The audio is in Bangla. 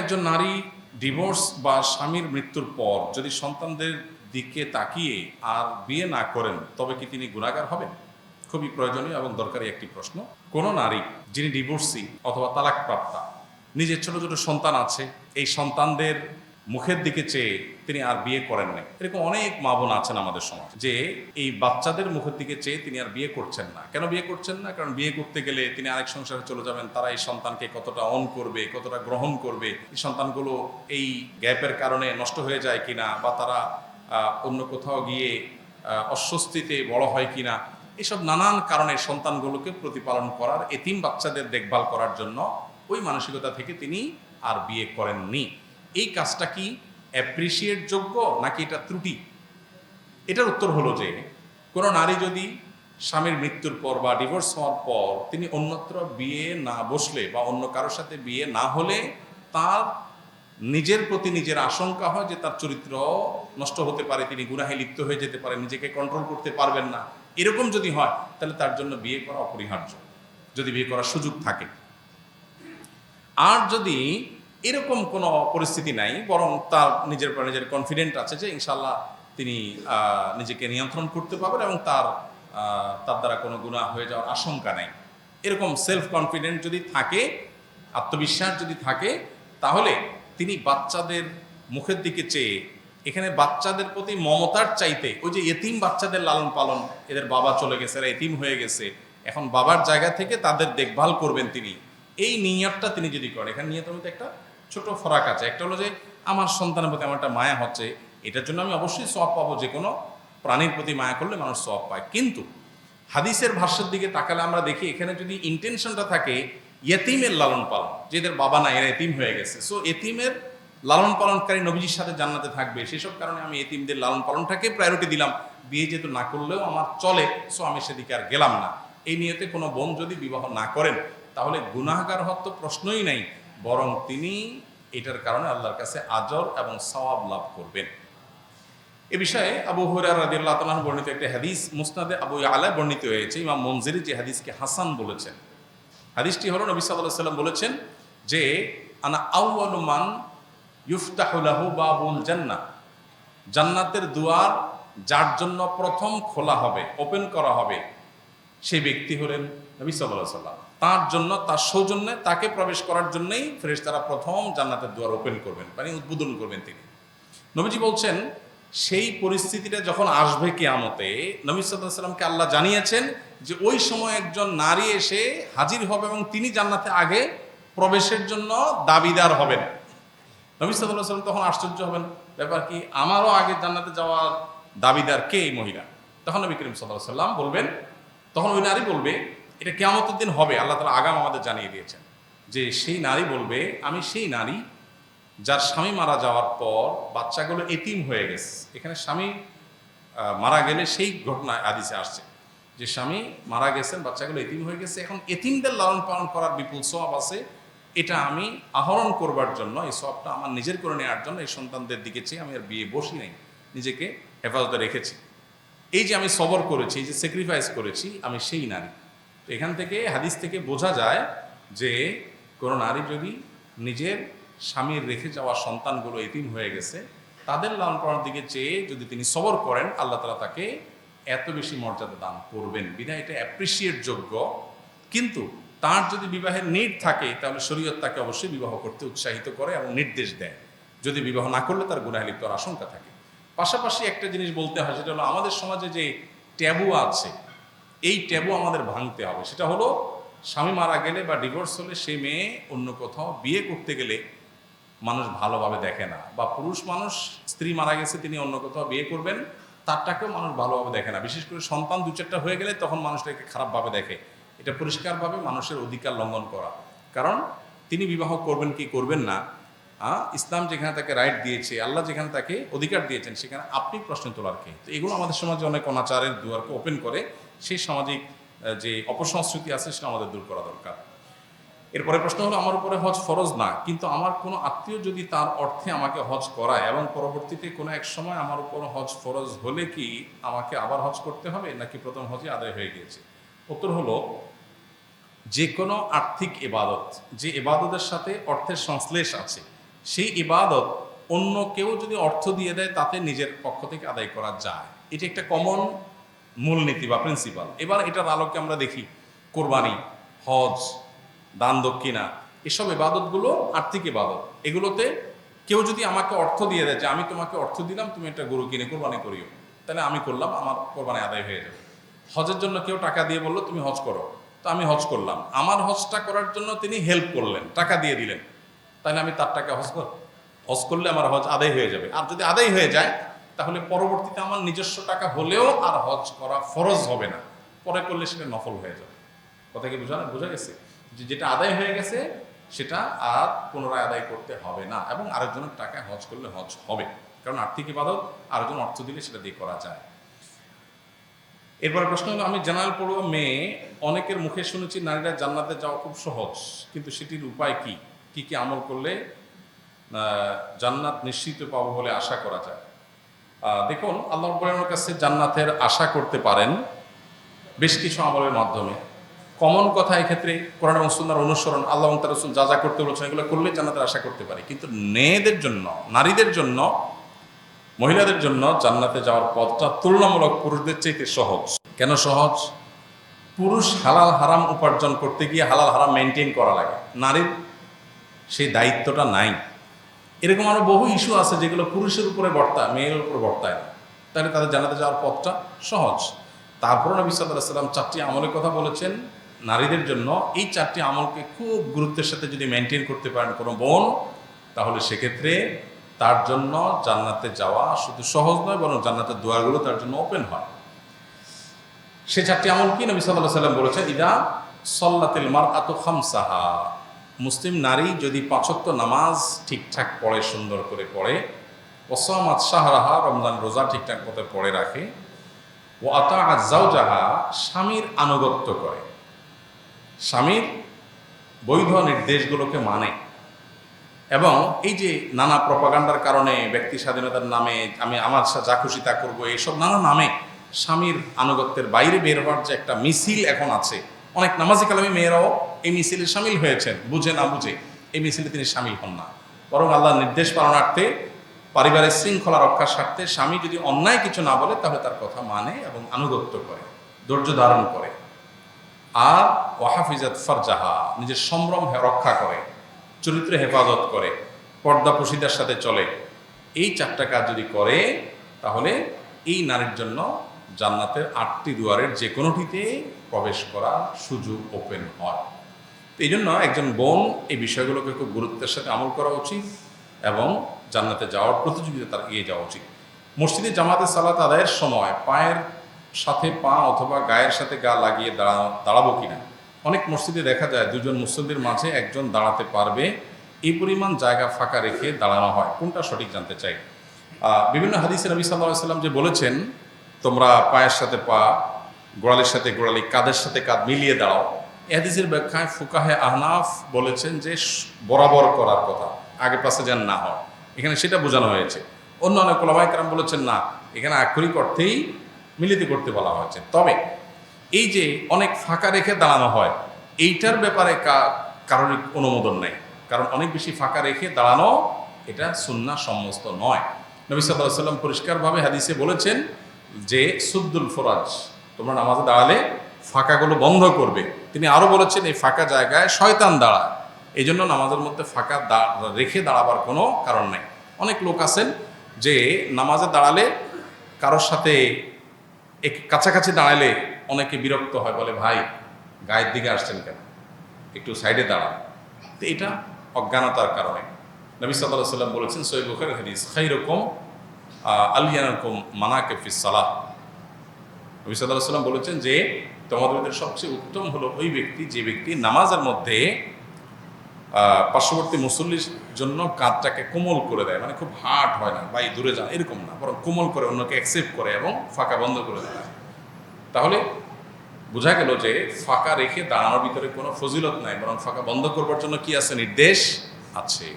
একজন নারী ডিভোর্স বা স্বামীর মৃত্যুর পর যদি সন্তানদের দিকে তাকিয়ে আর বিয়ে না করেন, তবে কি তিনি গুণাগার হবেন? খুবই প্রয়োজনীয় এবং দরকারি একটি প্রশ্ন। কোনো নারী যিনি ডিভোর্সি অথবা তালাকপ্রাপ্তা, নিজের ছোট ছোট সন্তান আছে, এই সন্তানদের মুখের দিকে চেয়ে তিনি আর বিয়ে করেন নাই। এরকম অনেক মা বোন আছেন আমাদের সমাজ যে এই বাচ্চাদের মুখের দিকে চেয়ে তিনি আর বিয়ে করছেন না। কেন বিয়ে করছেন না? কারণ বিয়ে করতে গেলে তিনি আরেক সংসারে চলে যাবেন, তারা এই সন্তানকে কতটা অন করবে, কতটা গ্রহণ করবে, এই সন্তানগুলো এই গ্যাপের কারণে নষ্ট হয়ে যায় কিনা বা তারা অন্য কোথাও গিয়ে অস্বস্তিতে বড় হয় কিনা? এসব নানান কারণে সন্তানগুলোকে প্রতিপালন করার এতিম বাচ্চাদের দেখভাল করার জন্য ওই মানসিকতা থেকে তিনি আর বিয়ে করেননি। এই কাজটা কি অ্যাপ্রিসিয়েট যোগ্য নাকি এটা ত্রুটি? এটার উত্তর হলো যে, কোনো নারী যদি স্বামীর মৃত্যুর পর বা ডিভোর্স হওয়ার পর তিনি অন্যত্র বিয়ে না বসলে বা অন্য কারোর সাথে বিয়ে না হলে তার নিজের প্রতি নিজের আশঙ্কা হয় যে তার চরিত্র নষ্ট হতে পারে, তিনি গুনাহে লিপ্ত হয়ে যেতে পারে, নিজেকে কন্ট্রোল করতে পারবেন না। এরকম যদি হয়, তাহলে তার জন্য বিয়ে করা অপরিহার্য। যদি বিয়ে করার সুযোগ থাকে। আর যদি এরকম কোনো পরিস্থিতি নাই, বরং তার নিজের পর নিজের কনফিডেন্ট আছে যে ইনশাল্লাহ তিনি নিজেকে নিয়ন্ত্রণ করতে পারবেন এবং তার তার দ্বারা কোনো গুণা হয়ে যাওয়ার আশঙ্কা নাই। এরকম সেলফ কনফিডেন্ট যদি থাকে, আত্মবিশ্বাস যদি থাকে, তাহলে তিনি বাচ্চাদের মুখের দিকে চেয়ে, এখানে বাচ্চাদের প্রতি মমতার চাইতে, ওই যে এতিম বাচ্চাদের লালন পালন, এদের বাবা চলে গেছে, এরা এতিম হয়ে গেছে, এখন বাবার জায়গা থেকে তাদের দেখভাল করবেন তিনি। এই নিয়তটা তিনি যদি করেন, এখানে নিয়তের একটা ছোট ফরাক আছে। একটা হলো যে, আমার সন্তানের প্রতি আমার একটা মায়া হচ্ছে, এটার জন্য আমি অবশ্যই সব পাবো যে কোনো প্রাণীর প্রতি মায়া করলে মানুষ সব পায়। কিন্তু হাদিসের ভাষ্যের দিকে তাকালে আমরা দেখি, এখানে যদি ইন্টেনশনটা থাকে, ইয়েতিমের লালন পালন, যেদের বাবা না এরা এতিম হয়ে গেছে। সো এতিমের লালন পালনকারী নবীজির সাথে জান্নাতে থাকবে। সেসব কারণে আমি এতিমদের লালন পালনটাকে প্রায়োরিটি দিলাম। বিয়ে যেহেতু না করলেও আমার চলে সো আমি সেদিকে আর গেলাম না। এই নিয়েতে কোনো বোন যদি বিবাহ না করেন, তাহলে গুনাহগার হওয়ার তো প্রশ্নই নাই। বরং তিনি এটার কারণে আল্লাহর কাছে আজর এবং সওয়াব লাভ করবেন। এ বিষয়ে আবু হুরার রাদিয়াল্লাহু তাআলা বর্ণিত একটা হাদিস মুসনাদে আবু আলা বর্ণিত হয়েছে। ইমাম মনজিরি যে হাদিসকে হাসান বলেছেন, হাদিসটি হলো নবী আলাইহি সাল্লাম বলেছেন যে, আনা আউয়ালু মান ইউফতাহু লাহু বাবুল জান্নাহ। জান্নাতের দুয়ার যার জন্য প্রথম খোলা হবে, ওপেন করা হবে, সেই ব্যক্তি হলেন নবী সাল্লাল্লাহু সাল্লাম তার জন্য, তার সৌজন্যে, তাকে প্রবেশ করার জন্যই ফেরেশতারা প্রথম জান্নাতের দুয়ার ওপেন করবেন মানে উদ্বোধন করবেন তিনি। নবীজি বলছেন, সেই পরিস্থিতিটা যখন আসবে কেয়ামতে, নবী সাল্লামকে আল্লাহ জানিয়েছেন যে ওই সময় একজন নারী এসে হাজির হবে এবং তিনি জান্নাতে আগে প্রবেশের জন্য দাবিদার হবেন। নবী সাল্লাল্লাহু সাল্লাম তখন আশ্চর্য হবেন, ব্যাপার কি, আমারও আগে জান্নাতে যাওয়ার দাবিদার কে এই মহিলা? তখন নবী করিম সাল্লাল্লাহু সাল্লাম বলবেন, তখন ওই নারী বলবে এটা কেয়ামতের দিন হবে, আল্লাহ তালা আগাম আমাদের জানিয়ে দিয়েছেন। যে সেই নারী বলবে, আমি সেই নারী যার স্বামী মারা যাওয়ার পর বাচ্চাগুলো এতিম হয়ে গেছে। এখানে স্বামী মারা গেলে সেই ঘটনা আদিসে আসছে। যে স্বামী মারা গেছেন, বাচ্চাগুলো এতিম হয়ে গেছে, এখন এতিমদের লালন পালন করার বিপুল সব আছে। এটা আমি আহরণ করবার জন্য, এই সবটা আমার নিজের করে নেওয়ার জন্য, এই সন্তানদের দিকে চেয়ে আমি আর বিয়ে বসি নাই, নিজেকে হেফাজতে রেখেছি। এই যে আমি সবর করেছি, এই যে স্যাক্রিফাইস করেছি, আমি সেই নারী। এখান থেকে হাদিস থেকে বোঝা যায় যে কোনো নারী যদি নিজের স্বামীর রেখে যাওয়া সন্তানগুলো এতিম হয়ে গেছে, তাদের লালন পালনের দিকে চেয়ে যদি তিনি সবর করেন, আল্লাহ তালা তাকে এত বেশি মর্যাদা দান করবেন। বিধায় এটা অ্যাপ্রিসিয়েট যোগ্য। কিন্তু তার যদি বিবাহের নিট থাকে, তাহলে শরীয়ত তাকে অবশ্যই বিবাহ করতে উৎসাহিত করে এবং নির্দেশ দেয়। যদি বিবাহ না করলে তার গুনাহে লিপ্ত আশঙ্কা থাকে। পাশাপাশি একটা জিনিস বলতে হয়, সেটা হলো আমাদের সমাজে যে ট্যাবু আছে এই ট্যাবু আমাদের ভাঙতে হবে। সেটা হলো, স্বামী মারা গেলে বা ডিভোর্স হলে সে মেয়ে অন্য কোথাও বিয়ে করতে গেলে মানুষ ভালোভাবে দেখে না বা পুরুষ মানুষ, স্ত্রী মারা গেছে, তিনি অন্য কোথাও বিয়ে করবেন, তারটাকেও মানুষ ভালোভাবে দেখে না। বিশেষ করে সন্তান দু চারটা হয়ে গেলে তখন মানুষটাকে খারাপভাবে দেখে। এটা পরিষ্কারভাবে মানুষের অধিকার লঙ্ঘন করা। কারণ তিনি বিবাহ করবেন কি করবেন না ইসলাম যেখানে তাকে রাইট দিয়েছে, আল্লাহ যেখানে তাকে অধিকার দিয়েছেন, সেখানে আপনি প্রশ্ন তোলার কে? তো এগুলো আমাদের সমাজে অনেক অনাচারের দুয়ারকে ওপেন করে। সেই সামাজিক যে অপসংস্কৃতি আছে সেটা আমাদের দূর করা দরকার। এরপরে প্রশ্ন হলো, আমার উপরে হজ ফরজ না? কিন্তু আমার কোনো আত্মীয় যদি তার অর্থে আমাকে হজ করায় এবং পরবর্তীতে কোনো এক সময় আমার উপর হজ ফরজ হলে কি আমাকে আবার হজ করতে হবে নাকি প্রথম হজে আদায় হয়ে গিয়েছে? উত্তর হলো, যে কোনো আর্থিক এবাদত যে এবাদতের সাথে অর্থের সংশ্লেষ আছে, সেই ইবাদত অন্য কেউ যদি অর্থ দিয়ে দেয় তাতে নিজের পক্ষ থেকে আদায় করা যায়। এটি একটা কমন মূলনীতি বা প্রিন্সিপাল এবার এটার আলোকে আমরা দেখি কোরবানি, হজ, দান দক্ষিণা, এসব ইবাদতগুলো আর্থিক ইবাদত। এগুলোতে কেউ যদি আমাকে অর্থ দিয়ে দেয় যে, আমি তোমাকে অর্থ দিলাম, তুমি একটা গরু কিনে কোরবানি করিও। তাহলে আমি করলাম, আমার কোরবানি আদায় হয়ে যাবে। হজের জন্য কেউ টাকা দিয়ে বলল, তুমি হজ করো। তো আমি হজ করলাম। আমার হজটা করার জন্য তিনি হেল্প করলেন, টাকা দিয়ে দিলেন। তাহলে আমি তার টাকা হজ কর হজ করলে আমার হজ আদায় হয়ে যাবে। আর যদি আদায় হয়ে যায় তাহলে পরবর্তীতে আমার নিজস্ব টাকা হলেও আর হজ করা ফরজ হবে না। পরে করলে সেটা নফল হয়ে যাবে। কথা কি বোঝা বোঝা গেছে? যে যেটা আদায় হয়ে গেছে, সেটা আর পুনরায় আদায় করতে হবে না এবং আরেকজনের টাকায় হজ করলে হজ হবে। কারণ আর্থিক ইবাদত আরেকজন অর্থ দিলে সেটা দিয়ে করা যায়। এরপর প্রশ্ন হলো, আমি জেনারেল পড়ুয়া মেয়ে, অনেকের মুখে শুনেছি নারীরা জান্নাতে যাওয়া খুব সহজ, কিন্তু সেটির উপায় কি? কি কি আমল করলে জান্নাত নিশ্চিত পাবো বলে আশা করা যায়? দেখুন, আল্লাহ রব্বুলের কাছে জান্নাতের আশা করতে পারেন বেশ কিছু আমলের মাধ্যমে। কমন কথা এক্ষেত্রে কোরআন এবং সুন্নার অনুসরণ, আল্লাহ এবং তার যা যা করতে বলেছেন, এগুলো করলে জান্নাতের আশা করতে পারি। কিন্তু মেয়েদের জন্য, নারীদের জন্য, মহিলাদের জন্য জান্নাতে যাওয়ার পথটা তুলনামূলক পুরুষদের চাইতে সহজ। কেন সহজ? পুরুষ হালাল হারাম উপার্জন করতে গিয়ে হালাল হারাম মেনটেন করা লাগে। নারীর সেই দায়িত্বটা নাই। এরকম আরও বহু ইস্যু আছে যেগুলো পুরুষের উপরে বর্তায়, মেয়ের উপরে বর্তায় না। তাহলে তাদের জানাতে যাওয়ার পথটা সহজ। তারপর নবী সাল্লাহ সাল্লাম চারটি আমলের কথা বলেছেন। নারীদের জন্য এই চারটি আমলকে খুব গুরুত্বের সাথে যদি মেনটেন করতে পারেন কোনো বোন, তাহলে সেক্ষেত্রে তার জন্য জান্নাতে যাওয়া শুধু সহজ নয়, বরং জান্নাতের দুয়ারগুলো তার জন্য ওপেন হয়। সে চারটি আমল কি নবী সাল্লাহ সাল্লাম বলেছেন? ইদা সল্লাতিল মার আত খামসাহা। মুসলিম নারী যদি পাঁচক্ত নামাজ ঠিকঠাক পড়ে, সুন্দর করে পড়ে ওসামাত শাহরাহা রমজান রোজা ঠিকঠাক মতো পড়ে রাখে ও আতা স্বামীর আনুগত্য করে। স্বামীর বৈধ নির্দেশগুলোকে মানে। এবং এই যে নানা প্রপাগান্ডার কারণে, ব্যক্তি স্বাধীনতার নামে, আমি আমার যা খুশি তা করব, এইসব নানা নামে স্বামীর আনুগত্যের বাইরে বের হওয়ার যে একটা মিছিল এখন আছে অনেক নামাজি কালামী মেয়েরাও এই মিছিলে সামিল হয়েছেন। বুঝে না বুঝে এই মিছিলে তিনি সামিল হন না। বরং আল্লাহর নির্দেশ পালনার্থে, পারিবারিক শৃঙ্খলা রক্ষার স্বার্থে স্বামী যদি অন্যায় কিছু না বলে, তাহলে তার কথা মানে এবং আনুগত্য করে, ধৈর্য ধারণ করে। আর ওয়াহাফিজাত ফারজাহা, নিজের সম্ভ্রম রক্ষা করে, চরিত্র হেফাজত করে, পর্দা পুশিদার সাথে চলে। এই চারটা কাজ যদি করে, তাহলে এই নারীর জন্য জান্নাতের আটটি দুয়ারের যে কোনোটিতে প্রবেশ করার সুযোগ ওপেন হয়। এই জন্য একজন বোন এই বিষয়গুলোকে খুব গুরুত্বের সাথে আমল করা উচিত এবং জান্নাতে যাওয়ার প্রতিযোগিতা তার এগিয়ে যাওয়া উচিত। মসজিদে জামাতে সালাত আদায়ের সময় পায়ের সাথে পা অথবা গায়ের সাথে গা লাগিয়ে দাঁড়া, দাঁড়াবো কিনা? অনেক মসজিদে দেখা যায় দুজন মুসল্লির মাঝে একজন দাঁড়াতে পারবে, এই পরিমাণ জায়গা ফাঁকা রেখে দাঁড়ানো হয়। কোনটা সঠিক জানতে চাই? বিভিন্ন হাদিসে নবী সাল্লাহ সাল্লাম যে বলেছেন, তোমরা পায়ের সাথে পা গোড়ালির সাথে গোড়ালি, কাদের সাথে কাঁধ মিলিয়ে দাঁড়াও। এ হাদিসের ব্যাখ্যায় ফুকাহে আহনাফ বলেছেন যে বরাবর করার কথা। আগে পাশে যেন না হয় এখানে সেটা বোঝানো হয়েছে। অন্য অনেক ওলামাই কারাম বলেছেন, না, এখানে আক্ষরিক অর্থেই মিলিত করতে বলা হয়েছে। তবে, এই যে অনেক ফাঁকা রেখে দাঁড়ানো হয়, এইটার ব্যাপারে কারোর অনুমোদন নেই। কারণ অনেক বেশি ফাঁকা রেখে দাঁড়ানো, এটা সুন্না সমস্ত নয়। নবী সাল্লাহ সাল্লাম পরিষ্কারভাবে হাদিসে বলেছেন যে, সুদ্দুল ফরাজ। তোমরা নামাজে দাঁড়ালে ফাঁকাগুলো বন্ধ করবে। তিনি আরও বলেছেন, এই ফাঁকা জায়গায় শয়তান দাঁড়ায়। এই জন্য নামাজের মধ্যে ফাঁকা রেখে দাঁড়াবার কোনো কারণ নেই। অনেক লোক আছেন যে নামাজে দাঁড়ালে কারোর সাথে এক, কাছাকাছি দাঁড়ালে অনেকে বিরক্ত হয়, বলে, ভাই, গায়ের দিকে আসছেন কেন? একটু সাইডে দাঁড়ান। তো এটা অজ্ঞানতার কারণে। নবী সাল্লাহ সাল্লাম বলেছেন সৈব হাদিস খাই রকম আলিয়ানকম মানাকে ফিসালাহ নবী সাল্লাহ সাল্লাম বলেছেন যে, তোমাদের মধ্যে সবচেয়ে উত্তম হলো ওই ব্যক্তি, যে ব্যক্তি নামাজের মধ্যে পার্শ্ববর্তী মুসল্লির জন্য কাঁধটাকে কোমল করে দেয়। মানে খুব হার্ড হয় না, ভাই দূরে যান, এরকম না। বরং কোমল করে, অন্যকে অ্যাকসেপ্ট করে এবং ফাঁকা বন্ধ করে দেয়। তাহলে বোঝা গেল যে, ফাঁকা রেখে দাঁড়ানোর ভিতরে কোনো ফজিলত নাই, বরং ফাঁকা বন্ধ করবার জন্য কি আছে? নির্দেশ আছে।